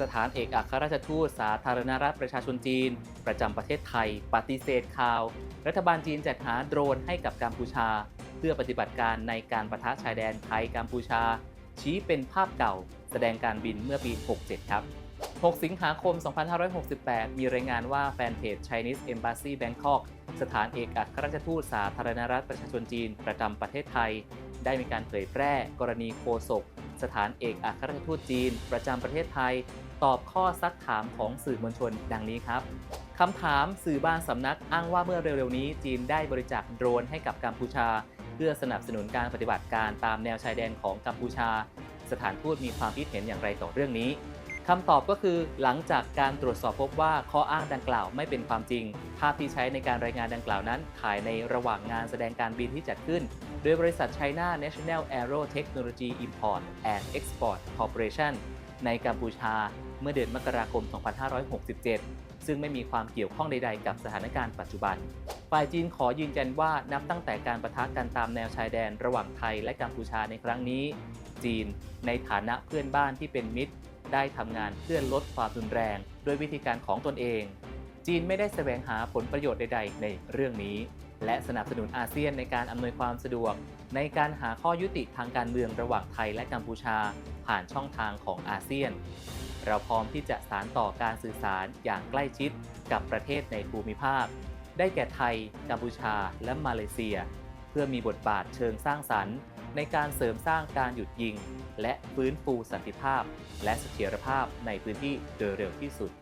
สถานเอกอัครราชทูตสาธารณรัฐประชาชนจีน ประจำประเทศไทย ปฏิเสธข่าว รัฐบาลจีนจัดหาโดรนให้กับกัมพูชา เพื่อปฏิบัติการในการประทะชายแดนไทยกัมพูชา ชี้เป็นภาพเก่า แสดงการบินเมื่อปี 67 ครับ 6 สิงหาคม 2568 มีรายงานว่าแฟนเพจ Chinese Embassy Bangkok สถานเอกอัครราชทูตสาธารณรัฐประชาชนจีน ประจำประเทศไทย ได้มีการเผยแพร่กรณีโคศก สถานเอกอัครราชทูตจีน ประจำประเทศไทย ตอบข้อซักถามของสื่อมวลชนดังนี้ครับคำถามสื่อบางสำนักอ้างว่าเมื่อเร็วๆนี้ จีนได้บริจาคโดรนให้กับกัมพูชา เพื่อสนับสนุนการปฏิบัติการตามแนวชายแดนของกัมพูชา สถานทูตมีความคิดเห็นอย่างไรต่อเรื่องนี้คำตอบก็คือหลังจากการตรวจสอบพบว่าข้ออ้างดังกล่าวไม่เป็นความจริง ภาพที่ใช้ในการรายงานดังกล่าวนั้นถ่ายในระหว่างงานแสดงการบินที่จัดขึ้น โดยบริษัท China National Aero Technology Import and Export Corporation ในกัมพูชาเมื่อเดือนมกราคม 2567 ซึ่งไม่มีความเกี่ยวข้องใด ๆ กับสถานการณ์ปัจจุบัน ฝ่ายจีนขอยืนยันว่านับตั้งแต่การประทะกันตามแนวชายแดนระหว่างไทยและกัมพูชาในครั้งนี้ จีนในฐานะเพื่อนบ้านที่เป็นมิตร ได้ทำงานเพื่อลดความรุนแรง ด้วยวิธีการของตนเอง จีนไม่ได้แสวงหาผลประโยชน์ใด ๆ ในเรื่องนี้ และสนับสนุนอาเซียนในการอำนวยความสะดวก ในการหาข้อยุติทางการเมืองระหว่างไทยและกัมพูชา ผ่านช่องทางของอาเซียน เราพร้อมที่จะสานต่อการสื่อสารอย่างใกล้ชิดกับประเทศในภูมิภาค ได้แก่ไทย กัมพูชา และมาเลเซีย เพื่อมีบทบาทเชิงสร้างสรรค์ ในการเสริมสร้างการหยุดยิง และฟื้นฟูสันติภาพ และเสถียรภาพในพื้นที่โดยเร็วที่สุด